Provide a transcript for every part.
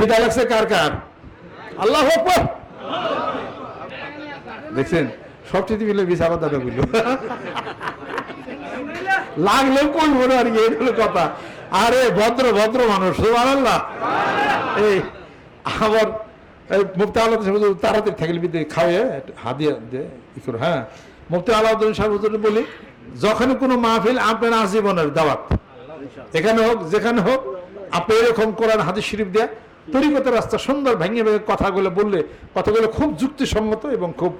খিদা লাগছে কার কার? আল্লাহ দেখছেন, সব চিঠি মিলে বিশ দাদা বলল লাগলেও করব না আর কি হলো কথা। আরে, ভদ্র ভদ্র মানুষ আল্লাহ এই এই মুফতি আলাদা তাড়াতাড়ি থাকলে বিদে খাওয়ে হাদিয়া দে হ্যাঁ। মুফতি আলাউদ্দিন সাহেব বলি যখন কোনো মাহফিল আপনার আজীবনের দাওয়াত, এখানে হোক, যেখানে হোক, আপনি এরকম কোরআন, হাদিস শরীফ দেয়া তরিকতের রাস্তা সুন্দর ভেঙে ভেঙে কথাগুলো বললে কথাগুলো খুব যুক্তিসম্মত এবং খুব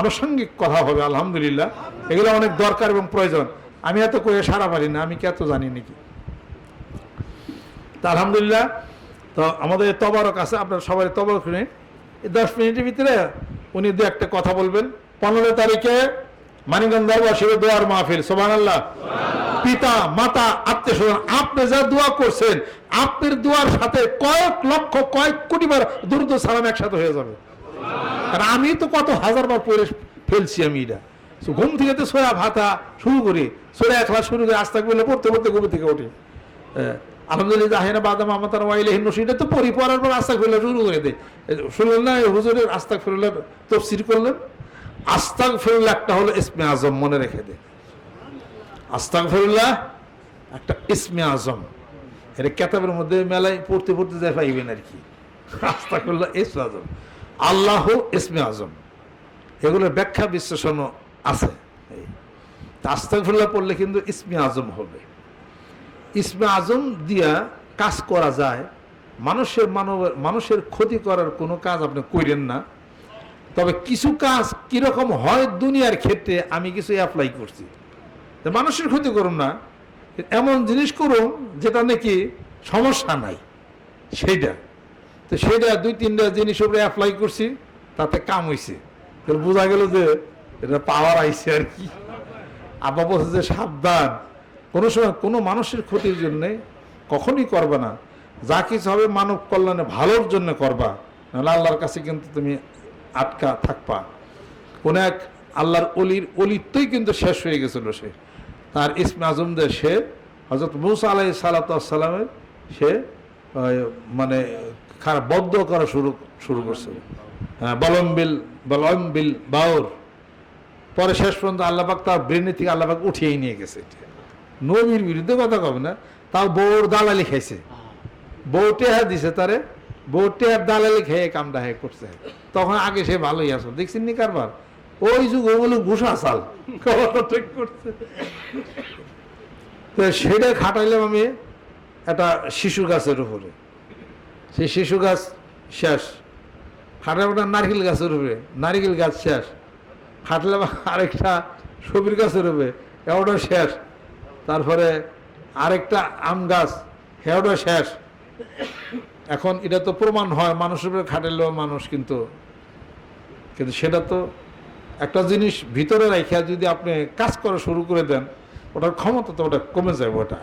আনুষঙ্গিক কথা হবে, আলহামদুলিল্লাহ। এগুলো অনেক দরকার এবং প্রয়োজন। আমি এত করে সারা পারি না, আমি কি এত জানি নাকি? তা আলহামদুলিল্লাহ, তো আমাদের তবারক আছে, আপনার সবাই তবারক নিন এই দশ মিনিটের ভিতরে উনি দু একটা কথা বলবেন। পনেরো তারিখে মানিকগঞ্জ দরবার শিবে দোয়ার মাহফিল সোমান আল্লাহ পিতা মাতা আত্মীয় স্বজন আপনি যা দোয়া করছেন আপনার দোয়ার সাথে কয়েক লক্ষ কয়েক কোটি বার দ্রুত সালাম একসাথে হয়ে যাবে। কারণ আমি তো কত হাজার বার পড়ে ফেলছি আমি এটা। ঘুম থেকে তো সোয়া ভাতা শুরু করি সোয়া একলা শুরু করে আস্তে বলে পড়তে পড়তে ঘুম থেকে উঠি। আহ, আলহামদুলিল্লাহ হেনা বাদাম আমাতার ওয়াইলে হিন্দু সেটা তো পড়ি পড়ার পর আস্তাক ফিরলে শুরু করে দেয়। শুনলেন না হুজুরের আস্তাক ফিরলের তফসির করলেন? আস্তাক ফিরুল্লাহ একটা হলো ইসমে আজম মনে রেখে দে আস্তাক ফিরুল্লাহ একটা ইসমে আজম। এটা কেতাবের মধ্যে মেলায় পড়তে পড়তে যায় পাইবেন আর কি। আস্তাক ফিরুল্লাহ ইসমে আজম। আল্লাহ ইসমে আজম। এগুলোর ব্যাখ্যা বিশ্লেষণও আছে। এই আস্তাকফিল্লাহ পড়লে কিন্তু ইসমে আজম হবে। ইসমে আজম দিয়া কাজ করা যায়, মানুষের মানব, মানুষের ক্ষতি করার কোনো কাজ আপনি করেন না। তবে কিছু কাজ কীরকম হয় দুনিয়ার ক্ষেত্রে আমি কিছু অ্যাপ্লাই করছি। মানুষের ক্ষতি করুন না। এমন জিনিস করুন যেটা নাকি সমস্যা নাই। সেইটা। তো সেটা দুই, তিনটা জিনিস উপরে অ্যাপ্লাই করছি, তাতে কাম হয়েছে তাহলে বোঝা গেল যে এটা পাওয়ার আইছে আর কি। আব্বা বলছে যে সাবধান। কোনো সময় কোনো মানুষের ক্ষতির জন্যে কখনই করবে না। যা কিছু হবে মানব কল্যাণে ভালোর জন্য করবা। নাহলে আল্লাহর কাছে কিন্তু তুমি আটকা থাকবা। কোন এক আল্লাহর অলির অলিত্বই কিন্তু শেষ হয়ে গেছিল সে। তার ইসমে আজমদের সে হজরত মুসা আলাই সালাতামের সে মানে খারাপ বদ্ধ করা শুরু শুরু করছে। হ্যাঁ, বলম্বিল বলম্বিল বাউর। পরে শেষ পর্যন্ত আল্লাপাক তার ব্রেনে থেকে আল্লাপাক উঠিয়েই নিয়ে গেছে। নবীর বিরুদ্ধে কথা কবে না তাও বউর দালালি খাইছে। বউ টেহার দিছে তারে বউ টেহার দালালি খেয়ে কামটা হে করছে। তখন আগে সে ভালোই আসল দেখছেন নি কারবার? ওই যুগ ওগুলো ঘুষা চাল। ঠিক করছে। তো সেটা খাটাইলাম আমি একটা শিশু গাছের উপরে। সেই শিশু গাছ শেষ। খাটালাম একটা নারকেল গাছের উপরে। নারকেল গাছ শেষ। খাটলাম আরেকটা সবির গাছের উপরে। এওটা শেষ। তারপরে আরেকটা আম গাছ হেওটা শেষ। এখন এটা তো প্রমাণ হয় মানুষের উপরে খাটালেও মানুষ কিন্তু কিন্তু সেটা তো একটা জিনিস ভিতরে রাখিয়া যদি আপনি কাজ করা শুরু করে দেন ওটার ক্ষমতা তো ওটা কমে যাবে ওটা।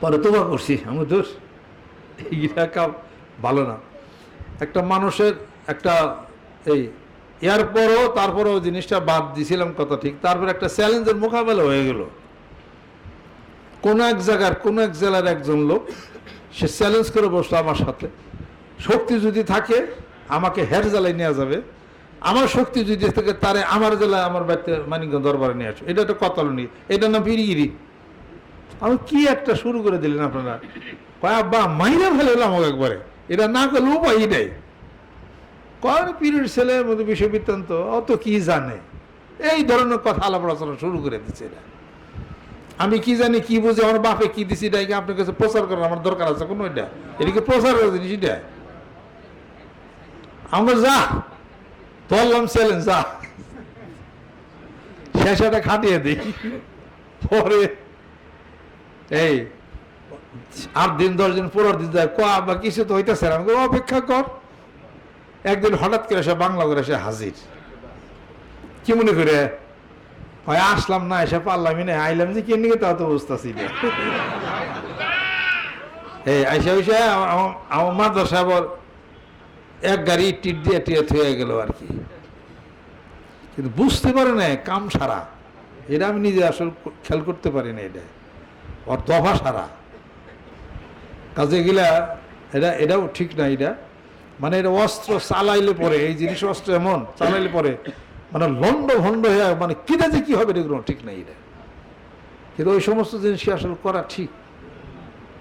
পরে তোবা করছি আমি দোষ। এইটা ভালো না। একটা মানুষের একটা এই এরপরও তারপরেও জিনিসটা বাদ দিছিলাম কথা ঠিক তারপর একটা চ্যালেঞ্জের মোকাবেলা হয়ে গেল। কোন এক জায়গার কোন এক জেলার একজন লোক সে চ্যালেঞ্জ করে বসল আমার সাথে। শক্তি যদি থাকে আমাকে হের জেলায় নেওয়া যাবে। আমার শক্তি যদি থাকে তারে আমার জেলায় আমার বাড়িতে মানিকগঞ্জ দরবারে নিয়ে আসো, এটা একটা কতল নি এটা না বিড়িগিরি আমি কি একটা শুরু করে দিলেন আপনারা? কয়, আব্বা মাইনা ফেলে আমাকে একবারে। এটা না করলে উপায় নেই? কয়েক পিরিয়ড ছেলের মধ্যে বিষয় বৃত্তান্ত অত কি জানে? এই ধরনের কথা আলাপ আলোচনা শুরু করে দিচ্ছে এটা আমি কি জানি, কি বুঝি, আমার বাপে কি দিছি, এটা কি আপনার কাছে প্রচার করার আমার দরকার আছে কোনো এটা? এটাকে প্রচার করে জিনিস এটা? আমরা যা ধরলাম চ্যালেঞ্জ যা। শেষটা খাটিয়ে দিই। পরে এই আট দিন, দশ দিন, পনেরো দিন যায়, কোয়া বা কিছু তো হইতেছে আমি অপেক্ষা কর। একদিন হঠাৎ করে এসে বাংলা করে এসে হাজির। কি মনে করে? হয় আসলাম না, এসে পারলামই না। আইলাম যে কে নিয়ে তা তো বুঝতেছি না এই আইসা আইসা, আমার- মাদ্রাসা এক গাড়ি টিট দিয়ে টিয়ে থয়ে গেল আর কি। কিন্তু বুঝতে পারে না, কাম সারা। এটা আমি নিজে আসল খেয়াল করতে পারি না এটা। ওর দফা সারা। কাজে গিলা এটা, এটাও ঠিক না এটা। মানে এটা অস্ত্র চালাইলে পরে, এই জিনিস অস্ত্র এমন, চালাইলে পরে মানে লন্ড ভন্ড হয়ে মানে কিনা যে কি হবে এগুলো ঠিক নাই এটা। কিন্তু ওই সমস্ত জিনিস আসলে করা ঠিক?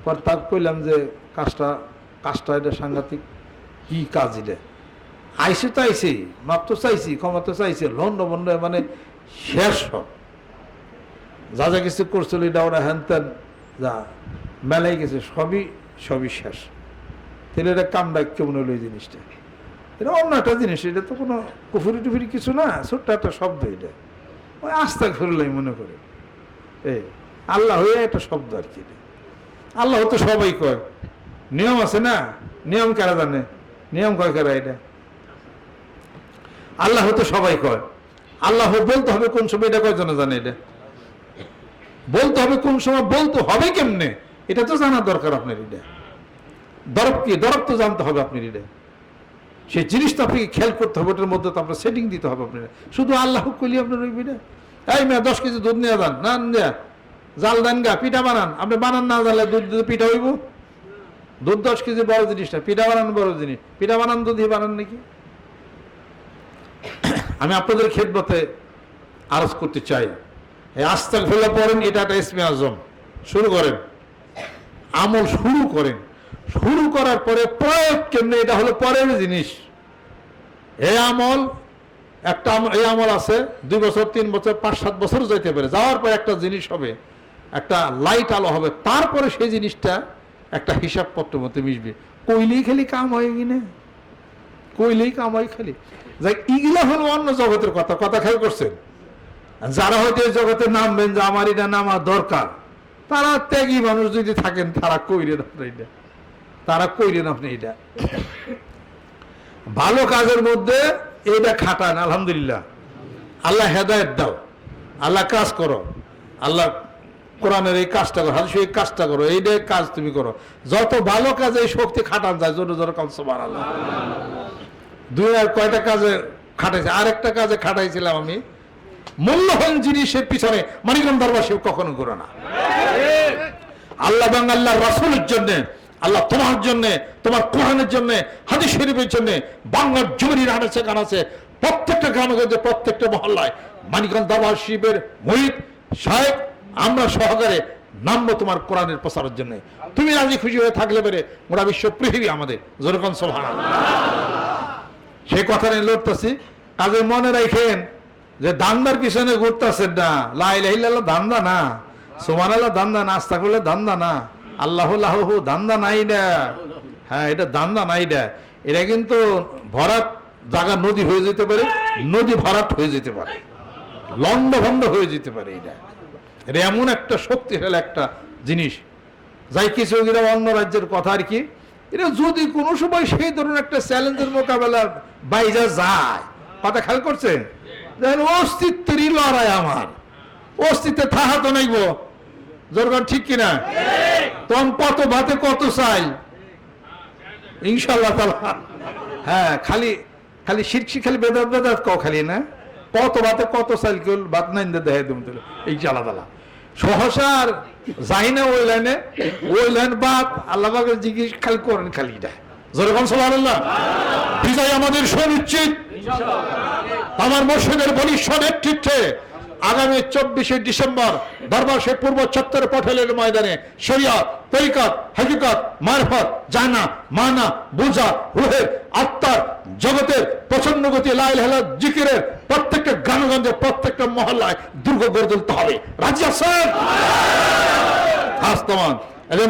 পর তার কইলাম যে কাজটা কাজটা এটা সাংঘাতিক। কি কাজ এটা? আইসে তো আইসে, মাপ তো চাইছি, ক্ষমা তো চাইছে, লন্ড মানে শেষ সব। যা যা কিছু করছিল এটা ওরা হ্যান ত্যান, যা মেলাই গেছে, সবই সবই শেষ। তাহলে এটা কামটা কেমন হলো এই জিনিসটা? এটা অন্য একটা জিনিস, এটা তো কোনো কুফুরি টুফুরি কিছু না, ছোট্ট একটা শব্দ এটা। ওই আস্তা ঘুরলাই মনে করে। এই, আল্লাহ হয়ে একটা শব্দ আর কি আল্লাহ তো সবাই কয়। নিয়ম আছে না? নিয়ম কারা জানে? নিয়ম কয় কারা এটা? আল্লাহ তো সবাই কয়। আল্লাহ বলতে হবে কোন সময়, এটা কয়জন জানে এটা? বলতে হবে কোন সময়, বলতে হবে কেমনে? এটা তো জানা দরকার আপনার এটা। দরব কি? দরব তো জানতে হবে আপনি এটা। সেই জিনিসটা আপনাকে খেয়াল করতে হবে, ওটার মধ্যে তো আপনার সেটিং দিতে হবে আপনার শুধু আল্লাহ কইলি আপনার ওই বিটা এই মেয়ে, দশ কেজি দুধ নিয়ে যান। না জাল দেন গা, পিঠা বানান। আপনি বানান, না জানলে দুধ পিঠা হইব? দুধ দশ কেজি বড় জিনিসটা পিঠা বানান বড় জিনিস। পিঠা বানান, দুধ বানান নাকি? আমি আপনাদের খেদমতে আরজ করতে চাই। এই আস্তাক ফেলা পড়েন, এটা একটা ইসমে আজম। শুরু করেন। আমল শুরু করেন। শুরু করার পরে প্রয়োগ কেমনে? এটা হলো পরের জিনিস। এই আমল, একটা এই আমল আছে, দুই বছর, তিন বছর, পাঁচ, সাত বছর যাইতে পারে। যাওয়ার পর একটা জিনিস হবে, একটা লাইট আলো হবে। তারপরে সেই জিনিসটা একটা হিসাবপত্র মতো মিশবে। কইলেই খালি কাম হয় কিনা কইলেই কাম হয় খালি। যাই ইগুলা হলো অন্য জগতের কথা কথা খেয়াল করছেন? যারা হয়তো এই জগতে নামবেন যে আমার এটা নামা দরকার, তারা ত্যাগী মানুষ যদি থাকেন, তারা কইরেন আপনি এটা। তারা কইরেন আপনি এটা। ভালো কাজের মধ্যে এটা খাটান, আলহামদুলিল্লাহ। আল্লাহ হেদায়ত দাও। আল্লাহ কাজ করো। আল্লাহ কোরআনের এই কাজটা করো, হাদিসের এই কাজটা করো এইটাই কাজ তুমি করো। যত ভালো কাজে এই শক্তি খাটান যায়, জোরে জোরে সবার আল্লাহ দুই আর কয়টা কাজে খাটাইছে? আরেকটা কাজে খাটাইছিলাম আমি। মূল্যবান জিনিসের পিছনে মানিকম দরবার শিব কখনো করো না। আল্লাহ এবং আল্লাহ রাসুলের জন্য, আল্লাহ তোমার জন্য, তোমার কোরআনের জন্য, হাদিস শরীফের জন্য, বাংলার জমির আনাচে কানাচে প্রত্যেকটা গ্রামে প্রত্যেকটা মহল্লায় মানিকগঞ্জ দরবার শিবের মহিত সাহেব আমরা সহকারে নামবো তোমার কোরআনের প্রচারের জন্য। তুমি রাজি খুশি হয়ে থাকলে বেড়ে গোটা বিশ্ব পৃথিবী আমাদের। যেরকম সোভান সেই কথা নিয়ে লড়তেছি। কাজে মনে রাখেন যে দান্দার পিছনে ঘুরতেছেন না। লাইলাহ দান্দা না। সোমান আল্লাহ দান্দা না আস্তা করলে দান্দা না। আল্লাহ লাহু দান্দা নাই না। হ্যাঁ এটা দান্দা নাই এটা এটা কিন্তু ভরাট জায়গা নদী হয়ে যেতে পারে, নদী ভরাট হয়ে যেতে পারে। লন্ড ভন্ড হয়ে যেতে পারে এটা। এটা এমন একটা শক্তিশালী একটা জিনিস। যাই কিছু গেলে অন্য রাজ্যের কথা আর কি। এটা যদি কোনো সময় সেই ধরনের একটা চ্যালেঞ্জের মোকাবেলা বাইজা যায়, কথা খেয়াল করছেন? অস্তিত্বেরই লড়াই আমার। অস্তিত্বে থাহা তো নাইব জোরগান ঠিক কিনা? তখন কত ভাতে কত চাই? ইনশাল্লাহ হ্যাঁ খালি খালি শিরছি খালি বেদাত বেদাত ক খালি, না? কত বাতে কত সাইকেল বাদ ভাত নাই দেখাই তুমি তুলে এই চালা তালা সহসার যাই না ওই লাইনে ওই লাইন বাদ আল্লাহ জিজ্ঞেস খালি করেন খালি এটা যেরকম সোহানুল্লাহ বিজয় আমাদের সুনিশ্চিত। আমার মসজিদের বলিষ্ঠ নেতৃত্বে আগামী চব্বিশে ডিসেম্বর দরবার শেখ পূর্ব চত্বর পটেলের ময়দানে শরিয়া তরিকত, হাকিকত, মারফত, জানা, মানা, বুঝা রুহের আত্মার, জগতের প্রচণ্ড গতি লাইল হেলা জিকিরের প্রত্যেকটা গ্রামগঞ্জে প্রত্যেকটা মহল্লায় দুর্গ গড়ে তুলতে হবে। আস্তমান এদের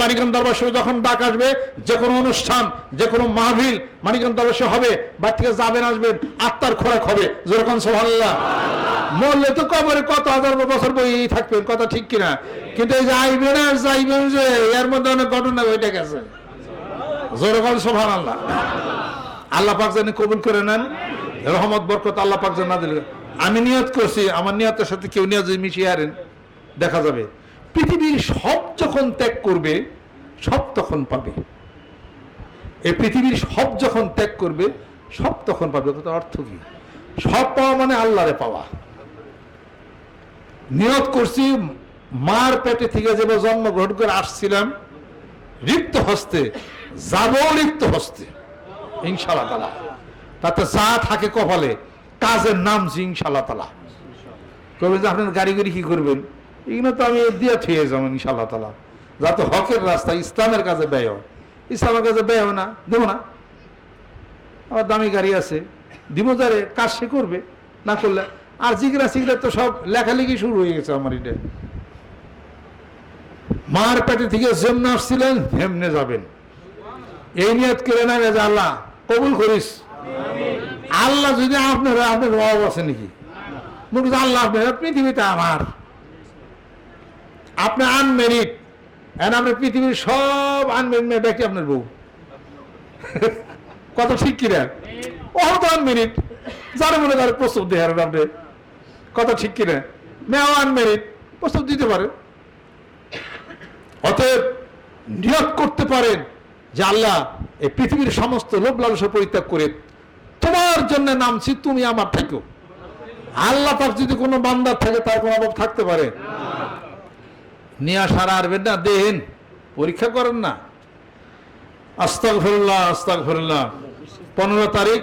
যখন ডাক আসবে, যে কোনো অনুষ্ঠান, যে কোনো মাহফিল হবে, বাড়ি থেকে যাবেন, আসবেন, আত্মার খোরাক হবে। যেরকম সোহাল্লাহ মরলে তো কবরে কত হাজার বছর বই থাকবে কথা ঠিক কিনা? কিন্তু এই যে আইবেন আর যাইবেন যে, এর মধ্যে অনেক ঘটনা ওইটা গেছে। যেরকম সোহান আল্লাহ আল্লাহ পাক যেন কবুল করে নেন, রহমত, বরকত আল্লাহ পাক যেন না দিলে আমি নিয়ত করছি, আমার নিয়তের সাথে কেউ নিয়ত যদি মিশিয়ে আরেন দেখা যাবে। পৃথিবীর সব যখন ত্যাগ করবে, সব তখন পাবে। এই পৃথিবীর সব যখন ত্যাগ করবে, সব তখন পাবে। অর্থ কি? সব পাওয়া মানে আল্লাহরে পাওয়া। নিয়ত করছি, মার পেটে থেকে যে জন্মগ্রহণ করে আসছিলাম, রিক্ত হস্তে, যাব লিপ্ত হস্তে ইনশাল্লাহ তালা তাতে যা থাকে কপালে, কাজের নাম ইনশাল্লাহ তালা কবে যে আপনার গাড়ি গাড়ি কি করবেন? এগুলো তো আমি দিয়ে থুয়ে যাব ইনশাল্লাহ তালা যাতে হকের রাস্তা, ইসলামের কাছে ব্যয় হয়। ইসলামের কাছে ব্যয় হয় না, দেবো না। আমার দামি গাড়ি আছে, দিব যারে, কাজ সে করবে, না করলে আর জিগরা সিগরা তো সব লেখালেখি শুরু হয়ে গেছে আমার এটা। মার পেটে থেকে যেমনে আসছিলেন হেমনে যাবেন। এই নিয়ত করে না যে আল্লাহ কবুল করিস। আল্লাহ যদি আপনার আপনার অভাব আছে নাকি? করছে, আল্লাহ আপনার পৃথিবীটা আমার। আপনি আনমেরিট এখন আপনার পৃথিবীর সব আনমেরিট মেয়ে ব্যক্তি আপনার বউ। কত ঠিক কিনা? ও তো আনমেরিট যারা মনে করে প্রস্তুত দেয় আপনি কত ঠিক কিনা? মেয়েও আনমেরিট প্রস্তুত দিতে পারে অতএব নিয়োগ করতে পারেন যে আল্লাহ এই পৃথিবীর সমস্ত লোভ লালসা পরিত্যাগ করে তোমার জন্য নামছি, তুমি আমার থেকো। আল্লাহ তার যদি কোনো বান্দার থাকে, তার কোনো অভাব থাকতে পারে। নিয়ে আসার আরবেন না দেন, পরীক্ষা করেন না। আস্তাক ফেরুল্লাহ আস্তাক ফেরুল্লাহ পনেরো তারিখ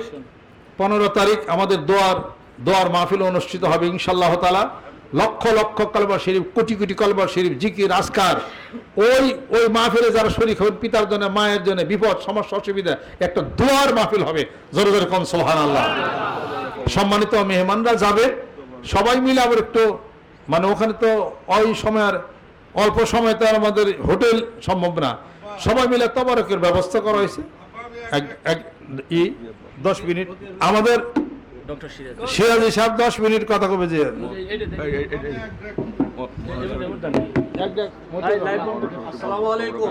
পনেরো তারিখ আমাদের দোয়ার দোয়ার মাহফিল অনুষ্ঠিত হবে ইনশাল্লাহ তালা লক্ষ লক্ষ কলবা শরীফ, কোটি কোটি কলবা শরীফ, জিকির আসকার ওই ওই মাহফিলে যারা শরীর হবেন, পিতার জন্য, মায়ের জন্য, বিপদ, সমস্যা, অসুবিধা, একটা দোয়ার মাহফিল হবে। জোরে জোরে কন সোহান আল্লাহ সম্মানিত মেহমানরা যাবে। সবাই মিলে আবার একটু মানে ওখানে তো ওই সময়ের অল্প সময় তো আমাদের হোটেল সম্ভব না। সবাই মিলে তবারকের ব্যবস্থা করা হয়েছে। এক- এক- ই, দশ মিনিট। আমাদের ডক্টর সিরাজ সিরাজি সাহেব দশ মিনিট কথা কবে যে আসসালামু আলাইকুম